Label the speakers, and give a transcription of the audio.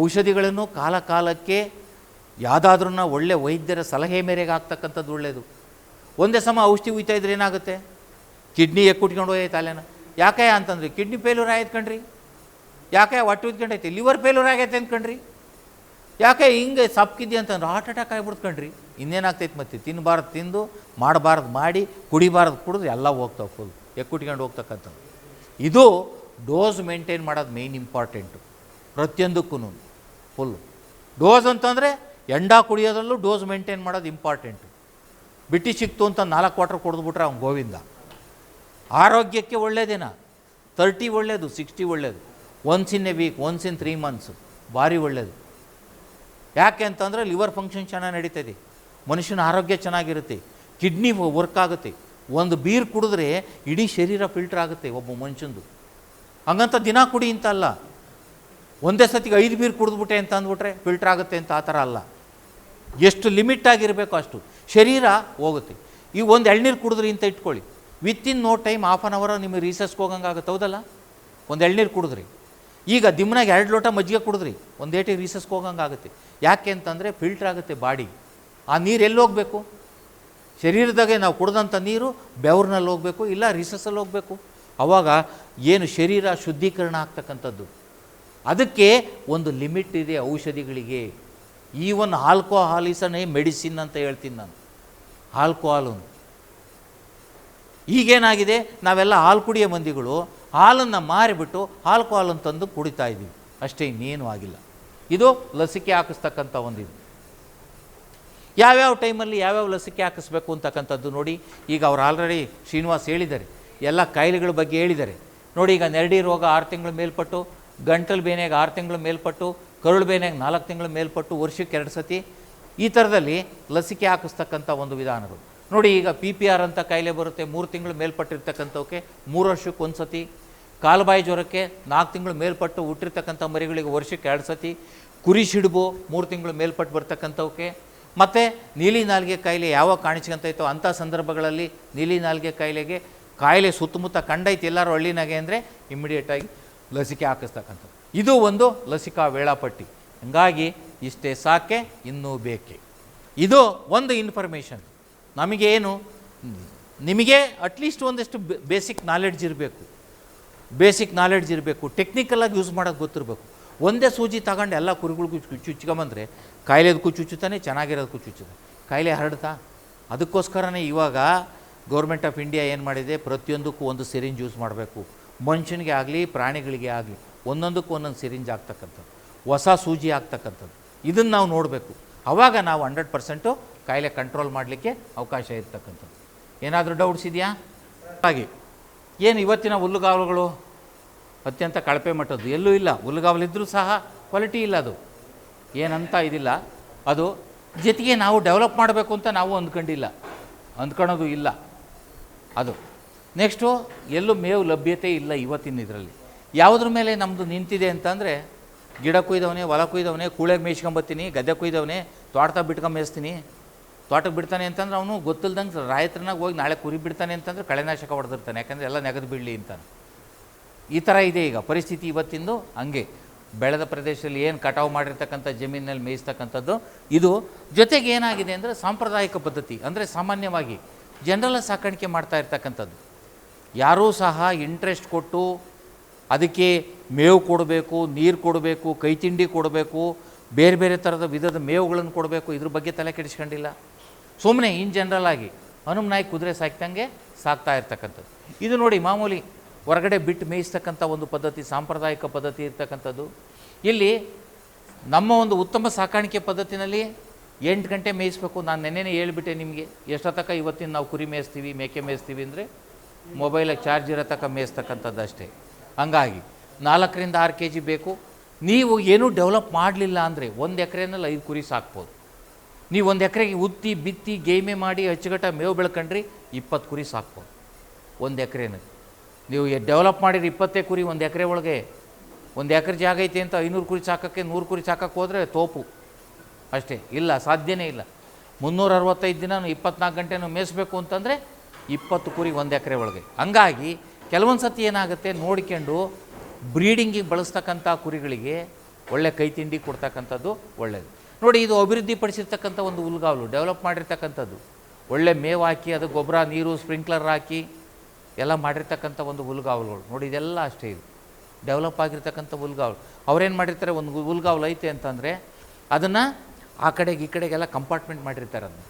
Speaker 1: ಔಷಧಿಗಳನ್ನು ಕಾಲ ಕಾಲಕ್ಕೆ ಯಾವುದಾದ್ರೂ ಒಳ್ಳೆ ವೈದ್ಯರ ಸಲಹೆ ಮೇರೆಗೆ ಆಗ್ತಕ್ಕಂಥದ್ದು ಒಳ್ಳೆಯದು ಒಂದೇ ಸಮ ಔಷಧಿ ಉಯ್ತಾ ಇದ್ರೆ ಏನಾಗುತ್ತೆ? ಕಿಡ್ನಿ ಎಕ್ಕುಟ್ಕೊಂಡು ಹೋಯ್ತು ಅಲ್ಲೇನ ಯಾಕೆ ಅಂತಂದ್ರೆ ಕಿಡ್ನಿ ಫೇಲ್ಯೂರ್ ಆಯ್ತು ಕಣ್ರಿ. ಯಾಕೆ ಹೊಟ್ಟೆ ಉದ್ಕೊಂಡೈತೆ? ಲಿವರ್ ಫೇಲ್ಯೂರ್ ಆಗೈತೆ ಅಂದ್ಕಂಡ್ರಿ ಯಾಕೆ ಹಿಂಗೆ ಸಪ್ಕಿದ್ದೆ ಅಂತಂದ್ರೆ ಹಾರ್ಟ್ ಅಟ್ಯಾಕ್ ಆಗಿಬಿಡ್ತು ಕಣ್ರಿ. ಇನ್ನೇನಾಗ್ತೈತೆ ಮತ್ತೆ? ತಿನ್ನಬಾರ್ದು ತಿಂದು ಮಾಡಬಾರ್ದು ಮಾಡಿ ಕುಡಿಬಾರ್ದು ಕುಡಿದ್ರೆ ಎಲ್ಲ ಹೋಗ್ತಾವೆ ಫುಲ್ ಎಕ್ಕುಟ್ಕೊಂಡು ಹೋಗ್ತಕ್ಕಂಥದ್ದು. ಇದು ಡೋಸ್ ಮೇಂಟೈನ್ ಮಾಡೋದು ಮೇಯ್ನ್ ಇಂಪಾರ್ಟೆಂಟು ಪ್ರತಿಯೊಂದಕ್ಕೂ ಫುಲ್ಲು ಡೋಸ್ ಅಂತಂದರೆ ಎಂಡ ಕುಡಿಯೋದ್ರಲ್ಲೂ ಡೋಸ್ ಮೇಂಟೈನ್ ಮಾಡೋದು ಇಂಪಾರ್ಟೆಂಟು ಬಿಟ್ಟು ಸಿಕ್ತು ಅಂತ ನಾಲ್ಕು ಕ್ವಾರ್ಟರ್ ಕುಡಿದ್ಬಿಟ್ರೆ ಅವ್ನು ಗೋವಿಂದ. ಆರೋಗ್ಯಕ್ಕೆ ಒಳ್ಳೇದೇನ? ತರ್ಟಿ ಒಳ್ಳೆಯದು ಸಿಕ್ಸ್ಟಿ ಒಳ್ಳೇದು. Once in a week once in three months ಭಾರಿ ಒಳ್ಳೇದು. ಯಾಕೆ ಅಂತಂದರೆ ಲಿವರ್ ಫಂಕ್ಷನ್ ಚೆನ್ನಾಗಿ ನಡೀತದೆ ಮನುಷ್ಯನ ಆರೋಗ್ಯ ಚೆನ್ನಾಗಿರುತ್ತೆ. ಕಿಡ್ನಿ ವರ್ಕ್ ಆಗುತ್ತೆ. ಒಂದು ಬೀರ್ ಕುಡಿದ್ರೆ ಇಡೀ ಶರೀರ ಫಿಲ್ಟರ್ ಆಗುತ್ತೆ ಒಬ್ಬ ಮನುಷ್ಯಂದು. ಹಂಗಂತ ದಿನ ಕುಡಿ ಅಂತ ಅಲ್ಲ. ಒಂದೇ ಸತಿಗೆ ಐದು ಬೀರ್ ಕುಡಿದ್ಬಿಟ್ಟೆ ಅಂತ ಅಂದ್ಬಿಟ್ರೆ ಫಿಲ್ಟರ್ ಆಗುತ್ತೆ ಅಂತ ಆ ಥರ ಅಲ್ಲ. ಎಷ್ಟು ಲಿಮಿಟ್ ಆಗಿರಬೇಕು ಅಷ್ಟು. ಶರೀರ ಹೋಗುತ್ತೆ. ಈ ಒಂದು ಎಳ್ನೀರು ಕುಡಿದ್ರಿ ಅಂತ ಇಟ್ಕೊಳ್ಳಿ. Within no time half an hour ನಿಮಗೆ ರೀಸಸ್ಗೆ ಹೋಗಂಗೆ ಆಗುತ್ತೆ ಹೌದಲ್ಲ? ಒಂದು ಎಳ್ನೀರು ಕುಡಿದ್ರಿ. ಈಗ ದಿಮ್ನಾಗ ಎರಡು ಲೋಟ ಮಜ್ಜಿಗೆ ಕುಡಿದ್ರಿ, ಒಂದು ಏಟಿಗೆ ರೀಸಸ್ಗೆ ಹೋಗಂಗೆ ಆಗುತ್ತೆ. ಯಾಕೆ ಅಂತಂದರೆ ಫಿಲ್ಟರ್ ಆಗುತ್ತೆ ಬಾಡಿ. ಆ ನೀರು ಎಲ್ಲಿ ಹೋಗಬೇಕು? ಶರೀರದಾಗೆ ನಾವು ಕುಡ್ದಂಥ ನೀರು ಬೆವರ್ನಲ್ಲಿ ಹೋಗಬೇಕು, ಇಲ್ಲ ರಿಸರ್ಸಲ್ಲಿ ಹೋಗಬೇಕು. ಆವಾಗ ಏನು ಶರೀರ ಶುದ್ಧೀಕರಣ ಆಗ್ತಕ್ಕಂಥದ್ದು. ಅದಕ್ಕೆ ಒಂದು ಲಿಮಿಟ್ ಇದೆ ಔಷಧಿಗಳಿಗೆ. ಈವನ್ ಆಲ್ಕೋಹಾಲಿಸನೇ ಮೆಡಿಸಿನ್ ಅಂತ ಹೇಳ್ತೀನಿ ನಾನು. ಆಲ್ಕೋಹಾಲು ಈಗೇನಾಗಿದೆ? ನಾವೆಲ್ಲ ಹಾಲು ಕುಡಿಯೋ ಮಂದಿಗಳು ಹಾಲನ್ನು ಮಾರಿಬಿಟ್ಟು ಆಲ್ಕೋಹಾಲ್ ತಂದು ಕುಡಿತಾ ಇದ್ದೀವಿ. ಅಷ್ಟೇ ಇನ್ನೇನು ಆಗಿಲ್ಲ. ಇದು ಲಸಿಕೆ ಹಾಕಿಸ್ತಕ್ಕಂಥ ಒಂದಿದು. ಯಾವ್ಯಾವ ಟೈಮಲ್ಲಿ ಯಾವ್ಯಾವ ಲಸಿಕೆ ಹಾಕಿಸ್ಬೇಕು ಅಂತಕ್ಕಂಥದ್ದು ನೋಡಿ, ಈಗ ಅವ್ರು ಆಲ್ರೆಡಿ ಶ್ರೀನಿವಾಸ್ ಹೇಳಿದ್ದಾರೆ. ಎಲ್ಲ ಕಾಯಿಲೆಗಳ ಬಗ್ಗೆ ಹೇಳಿದ್ದಾರೆ. ನೋಡಿ, ಈಗ ನೆರಡಿ ರೋಗ ಆರು ತಿಂಗಳ ಮೇಲ್ಪಟ್ಟು ಗಂಟಲು ಬೇನೆಗೆ ಆರು ತಿಂಗಳು ಮೇಲ್ಪಟ್ಟು, ಕರುಳು ಬೇನೆಗೆ ನಾಲ್ಕು ತಿಂಗಳು ಮೇಲ್ಪಟ್ಟು ವರ್ಷಕ್ಕೆ ಎರಡು ಸತಿ. ಈ ಥರದಲ್ಲಿ ಲಸಿಕೆ ಹಾಕಿಸ್ತಕ್ಕಂಥ ಒಂದು ವಿಧಾನಗಳು. ನೋಡಿ ಈಗ ಪಿ ಪಿ ಆರ್ ಅಂತ ಕಾಯಿಲೆ ಬರುತ್ತೆ, ಮೂರು ತಿಂಗಳು ಮೇಲ್ಪಟ್ಟಿರ್ತಕ್ಕಂಥವಕ್ಕೆ ಮೂರು ವರ್ಷಕ್ಕೆ ಒಂದು ಸತಿ. ಕಾಲುಬಾಯಿ ಜ್ವರಕ್ಕೆ ನಾಲ್ಕು ತಿಂಗಳು ಮೇಲ್ಪಟ್ಟು ಹುಟ್ಟಿರ್ತಕ್ಕಂಥ ಮರಿಗಳಿಗೆ ವರ್ಷಕ್ಕೆ ಎರಡು ಸತಿ. ಕುರಿ ಸಿಡುಬು ಮೂರು ತಿಂಗಳು ಮೇಲ್ಪಟ್ಟು ಬರ್ತಕ್ಕಂಥವಕ್ಕೆ ಮತ್ತು ನೀಲಿ ನಾಲಿಗೆ ಕಾಯಿಲೆ ಯಾವಾಗ ಕಾಣಿಸ್ಕೊಂತೈತೋ ಅಂಥ ಸಂದರ್ಭಗಳಲ್ಲಿ ನೀಲಿ ನಾಲಿಗೆ ಕಾಯಿಲೆಗೆ ಕಾಯಿಲೆ ಸುತ್ತಮುತ್ತ ಕಂಡೈತೆ ಎಲ್ಲರೂ ಹಳ್ಳಿನಾಗೆ ಅಂದರೆ ಇಮ್ಮಿಡಿಯೇಟಾಗಿ ಲಸಿಕೆ ಹಾಕಿಸ್ತಕ್ಕಂಥದ್ದು. ಇದು ಒಂದು ಲಸಿಕಾ ವೇಳಾಪಟ್ಟಿ. ಹಂಗಾಗಿ ಇಷ್ಟೇ ಸಾಕೆ, ಇನ್ನೂ ಬೇಕೆ. ಇದು ಒಂದು ಇನ್ಫಾರ್ಮೇಷನ್ ನಮಗೇನು ನಿಮಗೆ ಅಟ್ಲೀಸ್ಟ್ ಒಂದಷ್ಟು ಬೇಸಿಕ್ ನಾಲೆಡ್ಜ್ ಇರಬೇಕು. ಬೇಸಿಕ್ ನಾಲೆಡ್ಜ್ ಇರಬೇಕು. ಟೆಕ್ನಿಕಲಾಗಿ ಯೂಸ್ ಮಾಡೋದು ಗೊತ್ತಿರಬೇಕು. ಒಂದೇ ಸೂಜಿ ತಗೊಂಡು ಎಲ್ಲ ಕುರಿಗಳಿಗೂ ಚುಚ್ಕೊಂಬಂದರೆ ಕಾಯಿಲೆದಕ್ಕೂ ಚುಚ್ಚುತ್ತಾನೆ ಚೆನ್ನಾಗಿರೋದಕ್ಕೂ ಚುಚ್ಚುತ್ತೆ ಕಾಯಿಲೆ ಹರಡ್ತಾ? ಅದಕ್ಕೋಸ್ಕರನೇ ಇವಾಗ ಗೌರ್ಮೆಂಟ್ ಆಫ್ ಇಂಡಿಯಾ ಏನು ಮಾಡಿದೆ? ಪ್ರತಿಯೊಂದಕ್ಕೂ ಒಂದು ಸಿರಿಂಜ್ ಯೂಸ್ ಮಾಡಬೇಕು. ಮನುಷ್ಯನಿಗೆ ಆಗಲಿ, ಪ್ರಾಣಿಗಳಿಗೆ ಆಗಲಿ, ಒಂದೊಂದಕ್ಕೂ ಒಂದೊಂದು ಸಿರಿಂಜ್ ಆಗ್ತಕ್ಕಂಥದ್ದು, ಹೊಸ ಸೂಜಿ ಆಗ್ತಕ್ಕಂಥದ್ದು. ಇದನ್ನು ನಾವು ನೋಡಬೇಕು. ಆವಾಗ ನಾವು ಹಂಡ್ರೆಡ್ ಪರ್ಸೆಂಟು ಕಾಯಿಲೆ ಕಂಟ್ರೋಲ್ ಮಾಡಲಿಕ್ಕೆ ಅವಕಾಶ ಇರ್ತಕ್ಕಂಥದ್ದು. ಏನಾದರೂ ಡೌಟ್ಸ್ ಇದೆಯಾ? ಹಾಗೆ. ಏನು ಇವತ್ತಿನ ಹುಲ್ಲುಗಾವಲುಗಳು? ಅತ್ಯಂತ ಕಳಪೆ ಮಟ್ಟದ್ದು. ಎಲ್ಲೂ ಇಲ್ಲ. ಹುಲ್ಲುಗಾವಲಿದ್ದರೂ ಸಹ ಕ್ವಾಲಿಟಿ ಇಲ್ಲ ಅದು. ಏನಂತ ಇದಿಲ್ಲ. ಅದು ಜೊತೆಗೆ ನಾವು ಡೆವಲಪ್ ಮಾಡಬೇಕು ಅಂತ ನಾವು ಅಂದ್ಕೊಂಡಿಲ್ಲ. ಅಂದ್ಕೊಳೋದು ಇಲ್ಲ. ಅದು. ನೆಕ್ಸ್ಟು ಎಲ್ಲೂ ಮೇವು ಲಭ್ಯತೆ ಇಲ್ಲ ಇವತ್ತಿನ ಇದರಲ್ಲಿ. ಯಾವುದ್ರ ಮೇಲೆ ನಮ್ಮದು ನಿಂತಿದೆ ಅಂತಂದರೆ ಗಿಡ ಕುಯ್ದವನೇ, ಹೊಲ ಕುಯ್ದವನೇ ಕೂಳೆಗೆ ಮೇಯ್ಸ್ಕೊಂಬತ್ತೀನಿ ಗದ್ದೆ ಕುಯ್ದವನೇ, ತೋಟದಾಗ ಬಿಟ್ಕೊಂಡು ಮೇಯಿಸ್ತೀನಿ. ತೋಟಕ್ಕೆ ಬಿಡ್ತಾನೆ ಅಂತಂದ್ರೆ ಅವನು ಗೊತ್ತಿಲ್ದಂಗೆ ರಾಯತ್ರನಾಗ ಹೋಗಿ ನಾಳೆ ಕುರಿ ಬಿಡ್ತಾನೆ ಅಂತಂದ್ರೆ ಕಳೆನಾಶಕ ಹೊಡೆದಿರ್ತಾನೆ, ಯಾಕಂದರೆ ಎಲ್ಲ ನೆಗದು ಬಿಡಲಿ ಅಂತಾನೆ ಈ ಥರ ಇದೆ ಈಗ ಪರಿಸ್ಥಿತಿ ಇವತ್ತಿಂದು ಹಂಗೆ. ಬೆಳೆದ ಪ್ರದೇಶದಲ್ಲಿ ಏನು ಕಟಾವು ಮಾಡಿರ್ತಕ್ಕಂಥ ಜಮೀನಿನಲ್ಲಿ ಮೇಯಿಸ್ತಕ್ಕಂಥದ್ದು, ಇದು ಜೊತೆಗೆ ಏನಾಗಿದೆ ಅಂದರೆ ಸಾಂಪ್ರದಾಯಿಕ ಪದ್ಧತಿ, ಅಂದರೆ ಸಾಮಾನ್ಯವಾಗಿ ಜನರಲ್ಲ ಸಾಕಾಣಿಕೆ ಮಾಡ್ತಾ ಇರ್ತಕ್ಕಂಥದ್ದು. ಯಾರೂ ಸಹ ಇಂಟ್ರೆಸ್ಟ್ ಕೊಟ್ಟು ಅದಕ್ಕೆ ಮೇವು ಕೊಡಬೇಕು, ನೀರು ಕೊಡಬೇಕು ಕೈ ತಿಂಡಿ ಕೊಡಬೇಕು, ಬೇರೆ ಬೇರೆ ಥರದ ವಿಧದ ಮೇವುಗಳನ್ನು ಕೊಡಬೇಕು, ಇದ್ರ ಬಗ್ಗೆ ತಲೆ ಕೆಡಿಸ್ಕೊಂಡಿಲ್ಲ. ಸುಮ್ಮನೆ ಇನ್ ಜನರಲ್ ಆಗಿ ನಾಯಿ ಕುದುರೆ ಸಾಕ್ತಂಗೆ ಸಾಕ್ತಾ ಇರ್ತಕ್ಕಂಥದ್ದು. ಇದು ನೋಡಿ ಮಾಮೂಲಿ ಹೊರಗಡೆ ಬಿಟ್ಟು ಮೇಯಿಸ್ತಕ್ಕಂಥ ಒಂದು ಪದ್ಧತಿ, ಸಾಂಪ್ರದಾಯಿಕ ಪದ್ಧತಿ ಇರ್ತಕ್ಕಂಥದ್ದು. ಇಲ್ಲಿ ನಮ್ಮ ಒಂದು ಉತ್ತಮ ಸಾಕಾಣಿಕೆ ಪದ್ಧತಿನಲ್ಲಿ ಎಂಟು ಗಂಟೆ ಮೇಯಿಸ್ಬೇಕು. ನಾನು ನೆನ್ನೆನೇ ಹೇಳಿಬಿಟ್ಟೆ ನಿಮಗೆ ಎಷ್ಟೊತ್ತಕ ಇವತ್ತಿನ ನಾವು ಕುರಿ ಮೇಯಿಸ್ತೀವಿ, ಮೇಕೆ ಮೇಯಿಸ್ತೀವಿ ಅಂದರೆ ಮೊಬೈಲಾಗಿ ಚಾರ್ಜ್ ಇರೋ ತನಕ ಮೇಯಿಸ್ತಕ್ಕಂಥದ್ದು ಅಷ್ಟೇ. ಹಂಗಾಗಿ ನಾಲ್ಕರಿಂದ ಆರು ಕೆ ಜಿ ಬೇಕು. ನೀವು ಏನೂ ಡೆವಲಪ್ ಮಾಡಲಿಲ್ಲ ಅಂದರೆ ಒಂದು ಎಕರೆನಲ್ಲಿ ಐದು ಕುರಿ ಸಾಕ್ಬೋದು. ನೀವು ಒಂದು ಎಕರೆಗೆ ಉತ್ತಿ, ಬಿತ್ತಿ, ಗೇಮೆ ಮಾಡಿ ಅಚ್ಚುಕಟ್ಟ ಮೇವು ಬೆಳ್ಕೊಂಡ್ರಿ ಇಪ್ಪತ್ತು ಕುರಿ ಸಾಕ್ಬೋದು. ಒಂದು ಎಕರೆನಲ್ಲಿ. ನೀವು ಡೆವಲಪ್ ಮಾಡಿರಿ ಇಪ್ಪತ್ತೇ ಕುರಿ ಒಂದು ಎಕರೆ ಒಳಗೆ. ಒಂದು ಎಕರೆ ಜಾಗ ಐತೆ ಅಂತ ಐನೂರು ಕುರಿ ಸಾಕೋಕ್ಕೆ ನೂರು ಕುರಿ ಸಾಕಕ್ಕೆ ಹೋದರೆ ತೋಪು. ಅಷ್ಟೇ. ಇಲ್ಲ, ಸಾಧ್ಯನೇ ಇಲ್ಲ. ಮುನ್ನೂರ ಅರವತ್ತೈದು ದಿನ ಇಪ್ಪತ್ನಾಲ್ಕು ಗಂಟೆನೂ ಮೇಯಿಸ್ಬೇಕು ಅಂತಂದರೆ ಇಪ್ಪತ್ತು ಕುರಿ ಒಂದು ಎಕರೆ ಒಳಗೆ. ಹಂಗಾಗಿ ಕೆಲವೊಂದು ಸತಿ ಏನಾಗುತ್ತೆ, ನೋಡ್ಕೊಂಡು ಬ್ರೀಡಿಂಗಿಗೆ ಬಳಸ್ತಕ್ಕಂಥ ಕುರಿಗಳಿಗೆ ಒಳ್ಳೆ ಕೈ ತಿಂಡಿ ಕೊಡ್ತಕ್ಕಂಥದ್ದು ಒಳ್ಳೆಯದು ನೋಡಿ, ಇದು ಅಭಿವೃದ್ಧಿ ಪಡಿಸಿರ್ತಕ್ಕಂಥ ಒಂದು ಹುಲ್ಗಾವಲು ಡೆವಲಪ್ ಮಾಡಿರ್ತಕ್ಕಂಥದ್ದು. ಒಳ್ಳೆ ಮೇವು ಹಾಕಿ, ಅದು ಗೊಬ್ಬರ, ನೀರು ಸ್ಪ್ರಿಂಕ್ಲರ್ ಹಾಕಿ ಎಲ್ಲ ಮಾಡಿರ್ತಕ್ಕಂಥ ಒಂದು ಹುಲ್ಗಾವಲುಗಳು. ನೋಡಿ, ಇದೆಲ್ಲ ಅಷ್ಟೇ ಇದು. ಡೆವಲಪ್ ಆಗಿರ್ತಕ್ಕಂಥ ಹುಲ್ಗಾವಲು. ಅವ್ರೇನು ಮಾಡಿರ್ತಾರೆ, ಒಂದು ಹುಲ್ಗಾವಲು ಐತೆ ಅಂತಂದರೆ, ಅದನ್ನು ಆ ಕಡೆಗೆ ಈ ಕಡೆಗೆಲ್ಲ ಕಂಪಾರ್ಟ್ಮೆಂಟ್ ಮಾಡಿರ್ತಾರೆ ಅದನ್ನ.